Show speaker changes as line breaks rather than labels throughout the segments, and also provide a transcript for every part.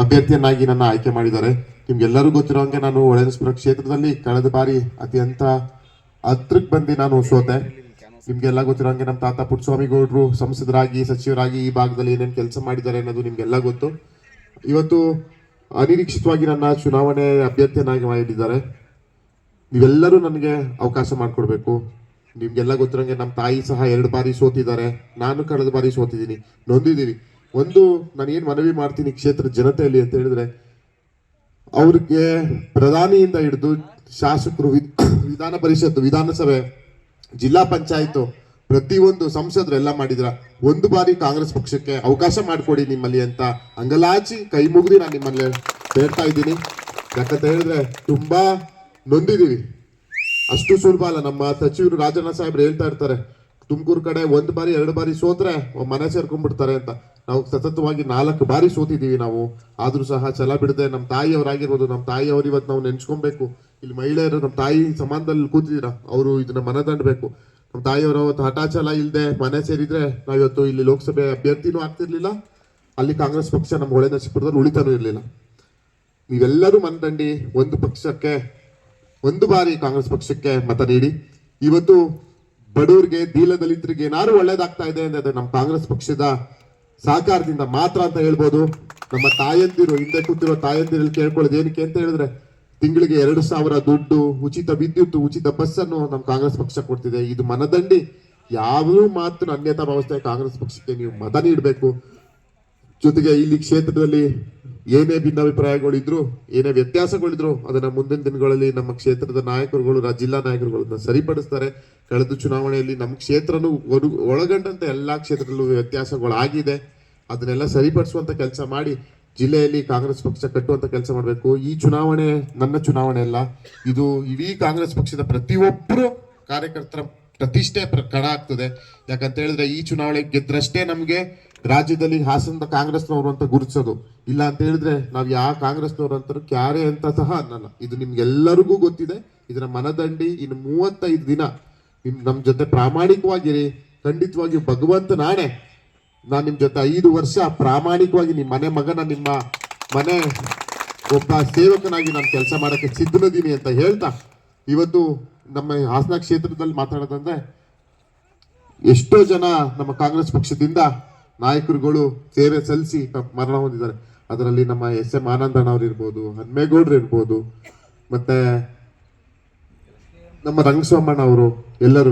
ಅಭ್ಯರ್ಥಿಯನ್ನಾಗಿ ನನ್ನ ಆಯ್ಕೆ ಮಾಡಿದ್ದಾರೆ. ನಿಮ್ಗೆಲ್ಲರೂ ಗೊತ್ತಿರೋ ಹಂಗೆ ನಾನು ಒಳೇಶ್ವರ ಕ್ಷೇತ್ರದಲ್ಲಿ ಕಳೆದ ಬಾರಿ ಅತ್ಯಂತ ಹತ್ರಕ್ಕೆ ಬಂದು ನಾನು ಸೋತೆ. ನಿಮ್ಗೆಲ್ಲ ಗೊತ್ತಿರೋ ಹಂಗೆ ನಮ್ಮ ತಾತ ಪುಟ್ಟಸ್ವಾಮಿ ಗೌಡರು ಸಂಸದರಾಗಿ, ಸಚಿವರಾಗಿ ಈ ಭಾಗದಲ್ಲಿ ಏನೇನು ಕೆಲಸ ಮಾಡಿದ್ದಾರೆ ಅನ್ನೋದು ನಿಮ್ಗೆಲ್ಲ ಗೊತ್ತು. ಇವತ್ತು ಅನಿರೀಕ್ಷಿತವಾಗಿ ನನ್ನ ಚುನಾವಣೆ ಅಭ್ಯರ್ಥಿಯನ್ನಾಗಿ ಮಾಡಿದ್ದಾರೆ. ನೀವೆಲ್ಲರೂ ನನಗೆ ಅವಕಾಶ ಮಾಡಿಕೊಡ್ಬೇಕು. ನಿಮ್ಗೆಲ್ಲ ಗೊತ್ತಿರೋಂಗೆ ನಮ್ಮ ತಾಯಿ ಸಹ ಎರಡು ಬಾರಿ ಸೋತಿದ್ದಾರೆ. ನಾನು ಕಳೆದ ಬಾರಿ ಸೋತಿದ್ದೀನಿ. ನೊಂದಿದ್ದೀವಿ. ಒಂದು ನಾನು ಏನು ಮನವಿ ಮಾಡ್ತೀನಿ ಕ್ಷೇತ್ರ ಜನತೆಯಲ್ಲಿ ಅಂತ ಹೇಳಿದ್ರೆ, ಅವ್ರಿಗೆ ಪ್ರಧಾನಿಯಿಂದ ಹಿಡಿದು ಶಾಸಕರು ವಿಧಾನ ಪರಿಷತ್ ವಿಧಾನಸಭೆ, ಜಿಲ್ಲಾ ಪಂಚಾಯತ್ ಪ್ರತಿಯೊಂದು ಸಂಸದರು ಎಲ್ಲ ಮಾಡಿದ್ರ, ಒಂದು ಬಾರಿ ಕಾಂಗ್ರೆಸ್ ಪಕ್ಷಕ್ಕೆ ಅವಕಾಶ ಮಾಡಿಕೊಡಿ ನಿಮ್ಮಲ್ಲಿ ಅಂತ ಅಂಗಲಾಚಿ ಕೈ ಮುಗಿದು ನಾನು ನಿಮ್ಮಲ್ಲಿ ಹೇಳ್ತಾ ಇದ್ದೀನಿ. ಯಾಕಂತ ಹೇಳಿದ್ರೆ ತುಂಬಾ ನೊಂದಿದ್ದೀವಿ. ಅಷ್ಟು ಸುಲಭ ಅಲ್ಲ, ನಮ್ಮ ಸಚಿವರು ರಾಜಣ್ಣ ಸಾಹೇಬ್ರು ಹೇಳ್ತಾ ಇರ್ತಾರೆ, ತುಮಕೂರು ಕಡೆ ಒಂದು ಬಾರಿ, ಎರಡು ಬಾರಿ ಸೋತ್ರೆ ಮನೆ ಸೇರ್ಕೊಂಡ್ಬಿಡ್ತಾರೆ ಅಂತ. ನಾವು ಸತತವಾಗಿ ನಾಲ್ಕು ಬಾರಿ ಸೋತಿದ್ದೀವಿ ನಾವು. ಆದರೂ ಸಹ ಛಲ ಬಿಡದೆ ನಮ್ಮ ತಾಯಿಯವರಾಗಿರ್ಬೋದು, ನಮ್ಮ ತಾಯಿಯವರು ಇವತ್ತು ನಾವು ನೆನ್ಸ್ಕೊಬೇಕು. ಇಲ್ಲಿ ಮಹಿಳೆಯರು ನಮ್ಮ ತಾಯಿ ಸಮಾನದಲ್ಲಿ ಕೂತಿದ್ದೀರಾ? ಅವರು ಇದನ್ನ ಮನದಂಡಬೇಕು ನಮ್ಮ ತಾಯಿಯವರು ಅವತ್ತು ಹಠಾಚಲ ಇಲ್ಲದೆ ಮನೆ ಸೇರಿದ್ರೆ ನಾವು ಇವತ್ತು ಇಲ್ಲಿ ಲೋಕಸಭೆ ಅಭ್ಯರ್ಥಿನೂ ಆಗ್ತಿರ್ಲಿಲ್ಲ. ಅಲ್ಲಿ ಕಾಂಗ್ರೆಸ್ ಪಕ್ಷ ನಮ್ಮ ಹೊಳೆ ನರಸೀಪುರದಲ್ಲಿ ಉಳಿತಾನೂ ಇರಲಿಲ್ಲ. ನೀವೆಲ್ಲರೂ ಮನದಂಡಿ ಒಂದು ಪಕ್ಷಕ್ಕೆ, ಒಂದು ಬಾರಿ ಕಾಂಗ್ರೆಸ್ ಪಕ್ಷಕ್ಕೆ ಮತ ನೀಡಿ. ಇವತ್ತು ಬಡವರಿಗೆ ದೀಲ ದಲಿತರಿಗೆ ಏನಾದ್ರು ಒಳ್ಳೇದಾಗ್ತಾ ಇದೆ ಅಂದ್ರೆ ನಮ್ಮ ಕಾಂಗ್ರೆಸ್ ಪಕ್ಷದ ಸಹಕಾರದಿಂದ ಮಾತ್ರ ಅಂತ ಹೇಳ್ಬೋದು. ನಮ್ಮ ತಾಯಂದಿರು, ಹಿಂದೆ ಕೂತಿರೋ ತಾಯಂದಿರಲ್ಲಿ ಕೇಳ್ಕೊಳ್ಳೋದು ಏನಕ್ಕೆ ಅಂತ ಹೇಳಿದ್ರೆ, ತಿಂಗಳಿಗೆ ಎರಡು ಸಾವಿರ ದುಡ್ಡು, ಉಚಿತ ವಿದ್ಯುತ್, ಉಚಿತ ಬಸ್ ಅನ್ನು ನಮ್ಮ ಕಾಂಗ್ರೆಸ್ ಪಕ್ಷ ಕೊಡ್ತಿದೆ. ಇದು ಮನದಂಡಿ, ಯಾವ ಮಾತು ಅನ್ಯತಾ ಭಾವಿಸ್ತಾ ಕಾಂಗ್ರೆಸ್ ಪಕ್ಷಕ್ಕೆ ನೀವು ಮತ ನೀಡಬೇಕು. ಜೊತೆಗೆ ಇಲ್ಲಿ ಕ್ಷೇತ್ರದಲ್ಲಿ ಏನೇ ಭಿನ್ನಾಭಿಪ್ರಾಯಗಳಿದ್ರು, ಏನೇ ವ್ಯತ್ಯಾಸಗಳಿದ್ರು, ಅದನ್ನ ಮುಂದಿನ ದಿನಗಳಲ್ಲಿ ನಮ್ಮ ಕ್ಷೇತ್ರದ ನಾಯಕರುಗಳು ಜಿಲ್ಲಾ ನಾಯಕರುಗಳನ್ನ ಸರಿಪಡಿಸ್ತಾರೆ. ಕಳೆದ ಚುನಾವಣೆಯಲ್ಲಿ ನಮ್ಮ ಕ್ಷೇತ್ರನೂ ಒಳಗಂಡಂತೆ ಎಲ್ಲಾ ಕ್ಷೇತ್ರದಲ್ಲೂ ವ್ಯತ್ಯಾಸಗಳಾಗಿದೆ. ಅದನ್ನೆಲ್ಲ ಸರಿಪಡಿಸುವಂತ ಕೆಲಸ ಮಾಡಿ, ಜಿಲ್ಲೆಯಲ್ಲಿ ಕಾಂಗ್ರೆಸ್ ಪಕ್ಷ ಕಟ್ಟುವಂತ ಕೆಲಸ ಮಾಡಬೇಕು. ಈ ಚುನಾವಣೆ ನನ್ನ ಚುನಾವಣೆ ಅಲ್ಲ. ಇದು ಇಡೀ ಕಾಂಗ್ರೆಸ್ ಪಕ್ಷದ ಪ್ರತಿಯೊಬ್ಬರು ಕಾರ್ಯಕರ್ತರ ಪ್ರತಿಷ್ಠೆ ಪ್ರ- ಕಣ ಆಗ್ತದೆ. ಯಾಕಂತ ಹೇಳಿದ್ರೆ ಈ ಚುನಾವಣೆ ಗೆದ್ರಷ್ಟೇ ನಮ್ಗೆ ರಾಜ್ಯದಲ್ಲಿ ಹಾಸನದ ಕಾಂಗ್ರೆಸ್ನವರು ಅಂತ ಗುರುತಿಸೋದು. ಇಲ್ಲ ಅಂತ ಹೇಳಿದ್ರೆ ನಾವು ಯಾವ ಕಾಂಗ್ರೆಸ್ನವರು ಅಂತ ಕ್ಯಾರೆ ಅಂತ ಸಹ ಅನ್ನಲ್ಲ. ಇದು ನಿಮ್ಗೆಲ್ಲರಿಗೂ ಗೊತ್ತಿದೆ. ಇದರ ಮನದಂಡಿ ಇನ್ನು ಮೂವತ್ತೈದು ದಿನ ನಿಮ್ ನಮ್ಮ ಜೊತೆ ಪ್ರಾಮಾಣಿಕವಾಗಿರಿ. ಖಂಡಿತವಾಗಿ ಭಗವಂತ ನಾಣೆ ನಾನು ನಿಮ್ಮ ಜೊತೆ ಐದು ವರ್ಷ ಪ್ರಾಮಾಣಿಕವಾಗಿ ನಿಮ್ಮ ಮನೆ ಮಗನ, ನಿಮ್ಮ ಮನೆ ಒಬ್ಬ ಸೇವಕನಾಗಿ ನಾನು ಕೆಲಸ ಮಾಡಕ್ಕೆ ಸಿದ್ಧನದೀನಿ ಅಂತ ಹೇಳ್ತಾ. ಇವತ್ತು ನಮ್ಮ ಹಾಸನ ಕ್ಷೇತ್ರದಲ್ಲಿ ಮಾತಾಡೋದಂದ್ರೆ ಎಷ್ಟೋ ಜನ ನಮ್ಮ ಕಾಂಗ್ರೆಸ್ ಪಕ್ಷದಿಂದ ನಾಯಕರುಗಳು ಸೇವೆ ಸಲ್ಲಿಸಿ ಮರಣ ಹೊಂದಿದ್ದಾರೆ. ಅದರಲ್ಲಿ ನಮ್ಮ ಎಸ್ ಎಂ ಆನಂದಣ್ಣವ್ರು ಇರ್ಬೋದು, ಹನ್ಮೇಗೌಡ್ರು ಇರ್ಬೋದು, ಮತ್ತೆ ನಮ್ಮ ರಂಗಸ್ವಾಮಣ್ಣ ಅವರು ಎಲ್ಲರೂ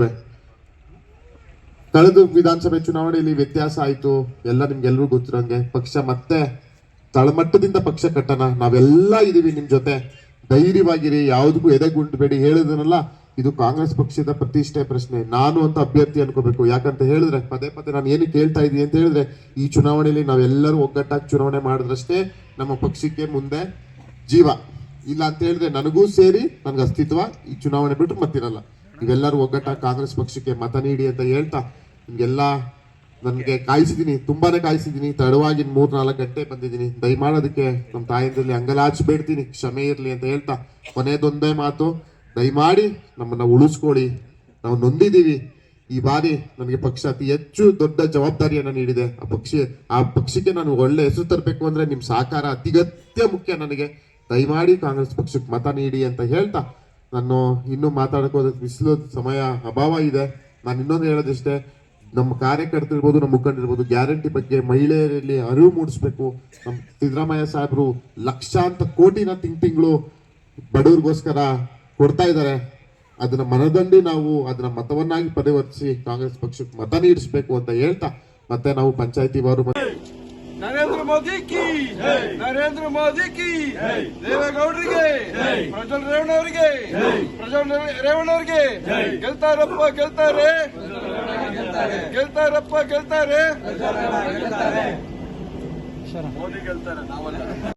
ಕಳೆದು ವಿಧಾನಸಭೆ ಚುನಾವಣೆಯಲ್ಲಿ ವ್ಯತ್ಯಾಸ ಆಯ್ತು. ಎಲ್ಲ ನಿಮ್ಗೆಲ್ಲರೂ ಗೊತ್ತಿರೋಂಗೆ ಪಕ್ಷ ಮತ್ತೆ ತಳಮಟ್ಟದಿಂದ ಪಕ್ಷ ಕಟ್ಟಣ. ನಾವೆಲ್ಲ ಇದೀವಿ ನಿಮ್ ಜೊತೆ. ಧೈರ್ಯವಾಗಿರಿ, ಯಾವುದಕ್ಕೂ ಎದೆಗುಂಟಬೇಡಿ ಹೇಳಿದನಲ್ಲ. ಇದು ಕಾಂಗ್ರೆಸ್ ಪಕ್ಷದ ಪ್ರತಿಷ್ಠೆ ಪ್ರಶ್ನೆ. ನಾನು ಅಂತ ಅಭ್ಯರ್ಥಿ ಅನ್ಕೋಬೇಕು. ಯಾಕಂತ ಹೇಳಿದ್ರೆ, ಪದೇ ಪದೇ ನಾನು ಏನು ಕೇಳ್ತಾ ಇದ್ದೀನಿ ಅಂತ ಹೇಳಿದ್ರೆ, ಈ ಚುನಾವಣೆಯಲ್ಲಿ ನಾವೆಲ್ಲರೂ ಒಗ್ಗಟ್ಟಾಗಿ ಚುನಾವಣೆ ಮಾಡಿದ್ರಷ್ಟೇ ನಮ್ಮ ಪಕ್ಷಕ್ಕೆ ಮುಂದೆ ಜೀವ. ಇಲ್ಲ ಅಂತ ಹೇಳಿದ್ರೆ ನನಗೂ ಸೇರಿ, ನನ್ಗೆ ಅಸ್ತಿತ್ವ ಈ ಚುನಾವಣೆ ಬಿಟ್ಟು ಮತ್ತಿರಲ್ಲ. ನೀವೆಲ್ಲರೂ ಒಗ್ಗಟ್ಟಾಗಿ ಕಾಂಗ್ರೆಸ್ ಪಕ್ಷಕ್ಕೆ ಮತ ನೀಡಿ ಅಂತ ಹೇಳ್ತಾ, ನಿಮ್ಗೆಲ್ಲ ನನಗೆ ಕಾಯಿಸಿದ್ದೀನಿ, ತುಂಬಾನೇ ಕಾಯಿಸಿದ್ದೀನಿ. ತಡವಾಗಿ ಮೂರ್ ನಾಲ್ಕು ಗಂಟೆ ಬಂದಿದ್ದೀನಿ. ದಯಮಾಡೋದಕ್ಕೆ ನಮ್ಮ ತಾಯಿಂದಲ್ಲಿ ಅಂಗಲಾಚ್ ಬೇಡ್ತೀನಿ, ಕ್ಷಮೆ ಇರಲಿ ಅಂತ ಹೇಳ್ತಾ ಕೊನೆಯದೊಂದೇ ಮಾತು. ದಯಮಾಡಿ ನಮ್ಮನ್ನ ಉಳಿಸ್ಕೊಳ್ಳಿ. ನಾವು ನೊಂದಿದ್ದೀವಿ. ಈ ಬಾರಿ ನನಗೆ ಪಕ್ಷ ಅತಿ ಹೆಚ್ಚು ದೊಡ್ಡ ಜವಾಬ್ದಾರಿಯನ್ನು ನೀಡಿದೆ. ಆ ಪಕ್ಷ, ಆ ಪಕ್ಷಕ್ಕೆ ನಾನು ಒಳ್ಳೆ ಹೆಸರು ತರಬೇಕು ಅಂದ್ರೆ ನಿಮ್ಮ ಸಹಕಾರ ಅತಿಗತ್ಯ ಮುಖ್ಯ ನನಗೆ. ದಯಮಾಡಿ ಕಾಂಗ್ರೆಸ್ ಪಕ್ಷಕ್ಕೆ ಮತ ನೀಡಿ ಅಂತ ಹೇಳ್ತಾ ನಾನು ಇನ್ನೂ ಮಾತಾಡಕೋದಕ್ಕೆ ಬಿಸಿಲು ಸಮಯ ಅಭಾವ ಇದೆ. ನಾನು ಇನ್ನೊಂದು ಹೇಳೋದಿಷ್ಟೇ, ನಮ್ಮ ಕಾರ್ಯಕರ್ತರಿರ್ಬೋದು, ನಮ್ಮ ಮುಖಂಡರಿರ್ಬೋದು, ಗ್ಯಾರಂಟಿ ಬಗ್ಗೆ ಮಹಿಳೆಯರಲ್ಲಿ ಅರಿವು ಮೂಡಿಸ್ಬೇಕು. ನಮ್ಮ ಸಿದ್ದರಾಮಯ್ಯ ಸಾಹೇಬರು ಲಕ್ಷಾಂತ ಕೋಟಿನ ತಿಂಗ್ ತಿಂಗಳು ಬಡವ್ರಿಗೋಸ್ಕರ ಕೊಡ್ತಾ ಇದ್ದಾರೆ. ಅದನ್ನ ಮನದಂಡಿ ನಾವು ಅದನ್ನ ಮತವನ್ನಾಗಿ ಪರಿವರ್ತಿಸಿ ಕಾಂಗ್ರೆಸ್ ಪಕ್ಷಕ್ಕೆ ಮತ ನೀಡಿಸ್ಬೇಕು ಅಂತ ಹೇಳ್ತಾ ಮತ್ತೆ ನಾವು ಪಂಚಾಯತಿ ಬಾರು
ನರೇಂದ್ರ ಮೋದಿ ಕಿ ನರೇಂದ್ರ ಮೋದಿ ಕಿ ದೇವೇಗೌಡರಿಗೆ ಪ್ರಜ್ವಲ್ ರೇವಣ್ಣ ಅವರಿಗೆ ಪ್ರಜ್ವಲ್ ರೇವಣ್ಣ ಅವರಿಗೆ ಗೆಲ್ತಾರಪ್ಪ ಗೆಲ್ತಾರೆ. ಗೆಲ್ತಾರಪ್ಪ ಗೆಲ್ತಾರೆ. ಮೋದಿ ಗೆಲ್ತಾರೆ ನಾವಲ್ಲ.